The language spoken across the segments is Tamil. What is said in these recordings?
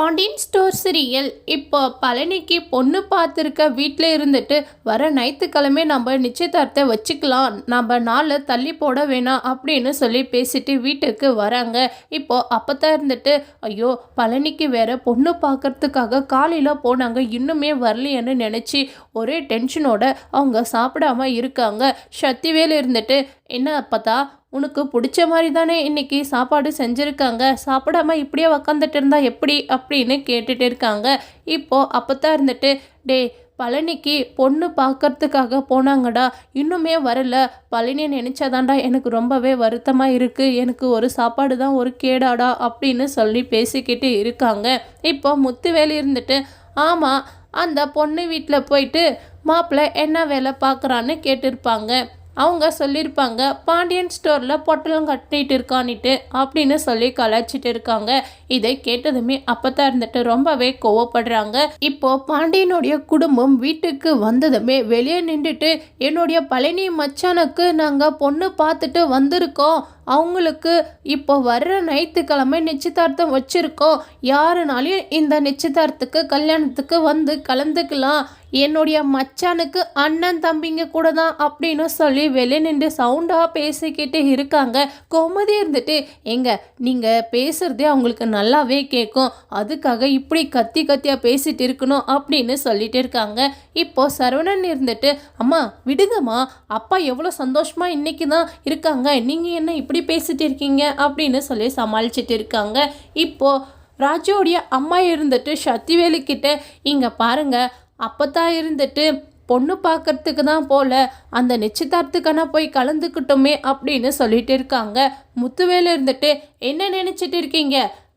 Pandian store serial. இப்போ பழனிக்கு பொண்ணு பார்த்துருக்க வீட்டில் இருந்துட்டு வர ஞாயிற்றுக்கிழமை நம்ம நிச்சயதார்த்தத்தை வச்சுக்கலாம். நம்ம நாளை தள்ளி போட வேணாம் அப்படின்னு சொல்லி பேசிட்டு வீட்டுக்கு வராங்க. இப்போ அப்போ இருந்துட்டு ஐயோ பழனிக்கு வேற பொண்ணு பார்க்கறதுக்காக காலையில் போனாங்க. இன்னுமே வரலையேன்னு நினச்சி ஒரே டென்ஷனோட அவங்க சாப்பிடாம இருக்காங்க. சக்திவேல் இருந்துட்டு என்ன பார்த்தா உனக்கு பிடிச்ச மாதிரி தானே இன்றைக்கி சாப்பாடு செஞ்சுருக்காங்க? சாப்பிடாம இப்படியே உக்காந்துட்டு இருந்தா எப்படி? அப்படின்னு கேட்டுட்டு இருக்காங்க. இப்போ அப்பதான் இருந்துட்டு டே பழனிக்கு பொண்ணு பார்க்கறதுக்காக போனாங்கடா. இன்னுமே வரல. பழனியை நினச்சாதான்டா எனக்கு ரொம்பவே வருத்தமாக இருக்குது எனக்கு ஒரு சாப்பாடு தான் ஒரு கேடாடா அப்படின்னு சொல்லி பேசிக்கிட்டு இருக்காங்க. இப்போ முத்துவேலி இருந்துட்டு ஆமாம் அந்த பொண்ணு வீட்டில் போயிட்டு மாப்பிள்ளை என்ன வேலை பார்க்குறான்னு கேட்டிருப்பாங்க. அவங்க சொல்லியிருப்பாங்க பாண்டியன் ஸ்டோரில் பொட்டலம் கட்டிட்டு இருக்கானிட்டு அப்படின்னு சொல்லி கலாய்ச்சிட்டு இருக்காங்க. இதை கேட்டதுமே அப்பத்தா இருந்துட்டு ரொம்பவே கோவப்படுறாங்க. இப்போ பாண்டியனுடைய குடும்பம் வீட்டுக்கு வந்ததுமே வெளியே நின்றுட்டு என்னுடைய பழனி மச்சானுக்கு நாங்கள் பொண்ணு பார்த்துட்டு வந்திருக்கோம். அவங்களுக்கு இப்போ வர்ற ஞாயிற்றுக்கிழமை நிச்சயதார்த்தம் வச்சுருக்கோம். யாருனாலையும் இந்த நிச்சயதார்த்தத்துக்கு கல்யாணத்துக்கு வந்து கலந்துக்கலாம். என்னுடைய மச்சானுக்கு அண்ணன் தம்பிங்க கூட தான் அப்படின்னு சொல்லி வெளியே நின்று சவுண்டாக பேசிக்கிட்டு இருக்காங்க. கோமதி இருந்துட்டு எங்க நீங்கள் பேசுகிறதே அவங்களுக்கு நல்லாவே கேட்கும் அதுக்காக இப்படி கத்தி கத்தியாக பேசிகிட்டு இருக்கணும் அப்படின்னு சொல்லிட்டு இருக்காங்க. இப்போது சரவணன் இருந்துட்டு அம்மா விடுங்கம்மா. அப்பா எவ்வளோ சந்தோஷமாக இன்னைக்கு தான் இருக்காங்க. நீங்கள் என்ன இப்படி பேசிட்டு இருக்கீங்க? அப்படின்னு சொல்லி சமாளிச்சிட்டு இருக்காங்க. இப்போ ராஜோடைய அம்மா இருந்துட்டு சக்திவேலு இங்கே இங்கே அப்போ தான் இருந்துட்டு பொண்ணு பார்க்கறதுக்கு தான் போல அந்த நிச்சயதார்த்துக்கான போய் கலந்துக்கிட்டோமே அப்படின்னு சொல்லிட்டு இருக்காங்க. முத்துவேல இருந்துட்டு என்ன நினச்சிட்டு இருக்கீங்க?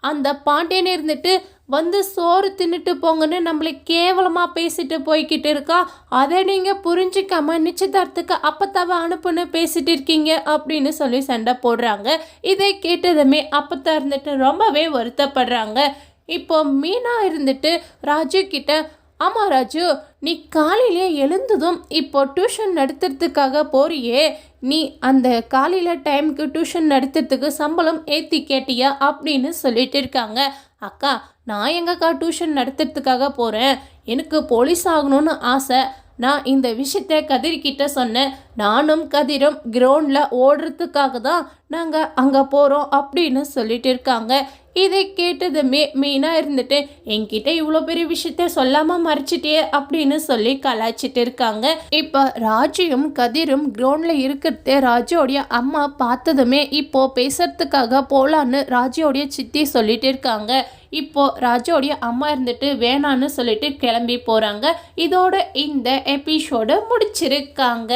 அந்த பாண்டியன் இருந்துட்டு வந்து சோறு தின்னுட்டு போங்கன்னு நம்மளை கேவலமாக பேசிட்டு போய்கிட்டு இருக்கா. அதை நீங்கள் புரிஞ்சிக்காம நிச்சயதார்த்துக்கு அப்பத்தாவை அனுப்புன்னு பேசிட்டு இருக்கீங்க அப்படின்னு சொல்லி சண்டை போடுறாங்க. இதை கேட்டதுமே அப்பத்தா இருந்துட்டு ரொம்பவே வருத்தப்படுறாங்க. இப்போ மீனா இருந்துட்டு ராஜு கிட்ட ஆமாம் ராஜு. நீ காலையிலே எழுந்ததும் இப்போ டியூஷன் நடத்துறதுக்காக போறியே. நீ அந்த காலையில் டைமுக்கு டியூஷன் நடத்துறதுக்கு சம்பளம் ஏற்றி கேட்டியா அப்படின்னு சொல்லிட்டு இருக்காங்க. அக்கா நான் எங்கக்கா டியூஷன் நடத்துறதுக்காக போகிறேன் எனக்கு போலீஸ் ஆகணும்னு ஆசை. நான் இந்த விஷயத்த கதிர்கிட்ட சொன்னேன். நானும் கதிரும் கிரவுண்டில் ஓடுறதுக்காக தான் நாங்கள் அங்கே போகிறோம் அப்படின்னு சொல்லிட்டு இருக்காங்க. இதை கேட்டதுமே மீனாக இருந்துட்டு என்கிட்ட இவ்வளோ பெரிய விஷயத்த சொல்லாமல் மறைச்சிட்டே அப்படின்னு சொல்லி கலாய்ச்சிட்டு இருக்காங்க. இப்போ ராஜியும் கதிரும் கிரவுண்டில் இருக்கிறதே ராஜுவோடைய அம்மா பார்த்ததுமே இப்போ பேசுறதுக்காக போகலான்னு ராஜியோடைய சித்தி சொல்லிட்டு இருக்காங்க. இப்போ ராஜோடைய அம்மா இருந்துட்டு வேணான்னு சொல்லிட்டு கிளம்பி போகிறாங்க இதோட இந்த எபிசோடு முடிச்சிருக்காங்க.